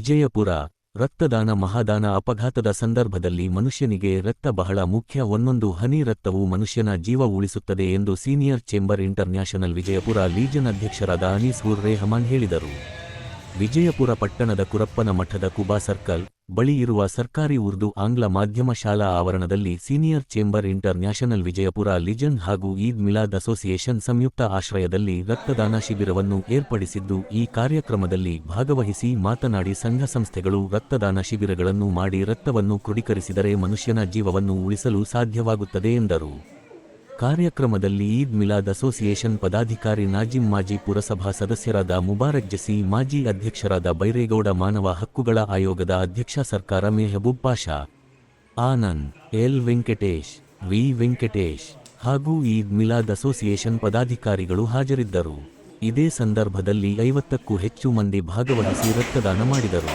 ವಿಜಯಪುರ ರಕ್ತದಾನ ಮಹಾದಾನ ಅಪಘಾತದ ಸಂದರ್ಭದಲ್ಲಿ ಮನುಷ್ಯನಿಗೆ ರಕ್ತ ಬಹಳ ಮುಖ್ಯ. ಒಂದೊಂದು ಹನಿ ರಕ್ತವು ಮನುಷ್ಯನ ಜೀವ ಉಳಿಸುತ್ತದೆ ಎಂದು senior chamber international Vijayapura legion ಅಧ್ಯಕ್ಷರಾದ ಅನೀಸ್ ಉರ್ ರೆಹಮಾನ್ ಹೇಳಿದರು. ವಿಜಯಪುರ ಪಟ್ಟಣದ ಕುರಪ್ಪನ ಮಠದ ಕುಬಾ ಸರ್ಕಲ್ ಬಳಿ ಇರುವ ಸರ್ಕಾರಿ ಉರ್ದು ಆಂಗ್ಲ ಮಾಧ್ಯಮ ಶಾಲಾ ಆವರಣದಲ್ಲಿ senior chamber international Vijayapura legion ಹಾಗೂ ಈದ್ ಮಿಲಾದ್ ಅಸೋಸಿಯೇಷನ್ ಸಂಯುಕ್ತ ಆಶ್ರಯದಲ್ಲಿ ರಕ್ತದಾನ ಶಿಬಿರವನ್ನು ಏರ್ಪಡಿಸಿದ್ದು, ಈ ಕಾರ್ಯಕ್ರಮದಲ್ಲಿ ಭಾಗವಹಿಸಿ ಮಾತನಾಡಿ ಸಂಘ ಸಂಸ್ಥೆಗಳು ರಕ್ತದಾನ ಶಿಬಿರಗಳನ್ನು ಮಾಡಿ ರಕ್ತವನ್ನು ಕ್ರೋಢೀಕರಿಸಿದರೆ ಮನುಷ್ಯನ ಜೀವವನ್ನು ಉಳಿಸಲು ಸಾಧ್ಯವಾಗುತ್ತದೆ ಎಂದರು. ಕಾರ್ಯಕ್ರಮದಲ್ಲಿ ಈದ್ ಮಿಲಾದ್ ಅಸೋಸಿಯೇಷನ್ ಪದಾಧಿಕಾರಿ ನಾಜಿಮ್ ಮಾಜಿ ಪುರಸಭಾ ಸದಸ್ಯರಾದ ಮುಬಾರಕ್ ಜಸಿ, ಮಾಜಿ ಅಧ್ಯಕ್ಷರಾದ ಬೈರೇಗೌಡ ಮಾನವ ಹಕ್ಕುಗಳ ಆಯೋಗದ ಅಧ್ಯಕ್ಷ ಸರ್ಕಾರ ಮೆಹಬೂಬ್ ಪಾಷಾ, ಆನಂದ್, ಎಲ್ ವೆಂಕಟೇಶ್, ವಿ ವೆಂಕಟೇಶ್ ಹಾಗೂ ಈದ್ ಮಿಲಾದ್ ಅಸೋಸಿಯೇಷನ್ ಪದಾಧಿಕಾರಿಗಳು ಹಾಜರಿದ್ದರು. ಇದೇ ಸಂದರ್ಭದಲ್ಲಿ ಐವತ್ತಕ್ಕೂ ಹೆಚ್ಚು ಮಂದಿ ಭಾಗವಹಿಸಿ ರಕ್ತದಾನ ಮಾಡಿದರು.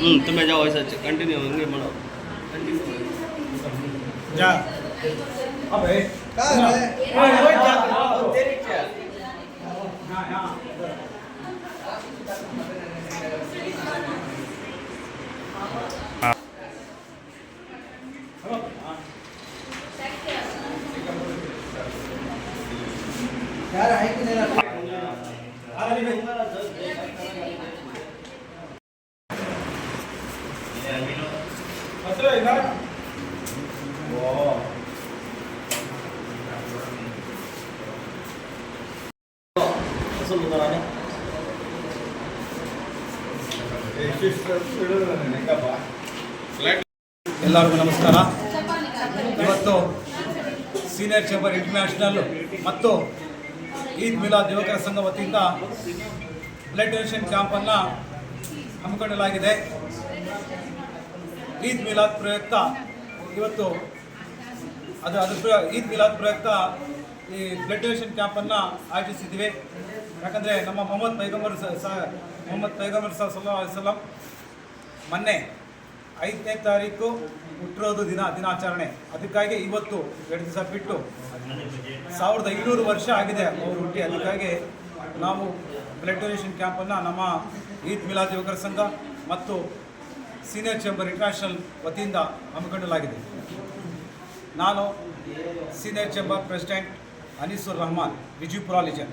हम्म, तुम्हें जाओ ऐसा कंटिन्यू होंगे मनो जा। हाँ अबे कहाँ है। हाँ, हाँ, ಎಲ್ಲರಿಗೂ ನಮಸ್ಕಾರ ಇವತ್ತು ಸೀನಿಯರ್ ಚೇಂಬರ್ ಇಂಟರ್ನ್ಯಾಷನಲ್ ಮತ್ತು ಈದ್ ಮಿಲಾದ್ ಯುವಕರ ಸಂಘ ವತಿಯಿಂದ ಬ್ಲಡ್ ಡೊನೇಷನ್ ಕ್ಯಾಂಪನ್ನು ಹಮ್ಮಿಕೊಳ್ಳಲಾಗಿದೆ. ಈದ್ ಮಿಲಾದ್ ಪ್ರಯುಕ್ತ ಇವತ್ತು ಅದು ಅದು ಈದ್ ಮಿಲಾದ್ ಪ್ರಯುಕ್ತ ಈ ಬ್ಲಡ್ ಡೊನೇಷನ್ ಕ್ಯಾಂಪನ್ನು ಆಯೋಜಿಸಿದ್ದೀವಿ. ಯಾಕಂದರೆ ನಮ್ಮ ಮೊಹಮ್ಮದ್ ಪೈಗಂಬರ್ ಸ- ಮೊಹಮ್ಮದ್ ಪೈಗಂಬರ್ ಸಲ್ಲಲ್ಲಾಹು ಅಲೈಹಿ ವಸಲ್ಲಂ ಮೊನ್ನೆ ಐದನೇ ತಾರೀಕು ಹುಟ್ಟಿರೋದು ದಿನ, ದಿನಾಚರಣೆ. ಅದಕ್ಕಾಗಿ ಇವತ್ತು ಎರಡು ದಿವಸ ಬಿಟ್ಟು ಸಾವಿರದ ಐನೂರು ವರ್ಷ ಆಗಿದೆ ಅವರು ಹುಟ್ಟಿ. ಅದಕ್ಕಾಗಿ ನಾವು ಬ್ಲಡ್ ಡೊನೇಷನ್ ಕ್ಯಾಂಪನ್ನು ನಮ್ಮ ಈದ್ ಮಿಲಾದ್ ಯುವಕರ ಸಂಘ ಮತ್ತು ಸೀನಿಯರ್ ಚೇಂಬರ್ ಇಂಟರ್ನ್ಯಾಷನಲ್ ವತಿಯಿಂದ ಹಮ್ಮಿಕೊಳ್ಳಲಾಗಿದೆ ನಾನು senior chamber president Anisur Rahman, Vijayapura legion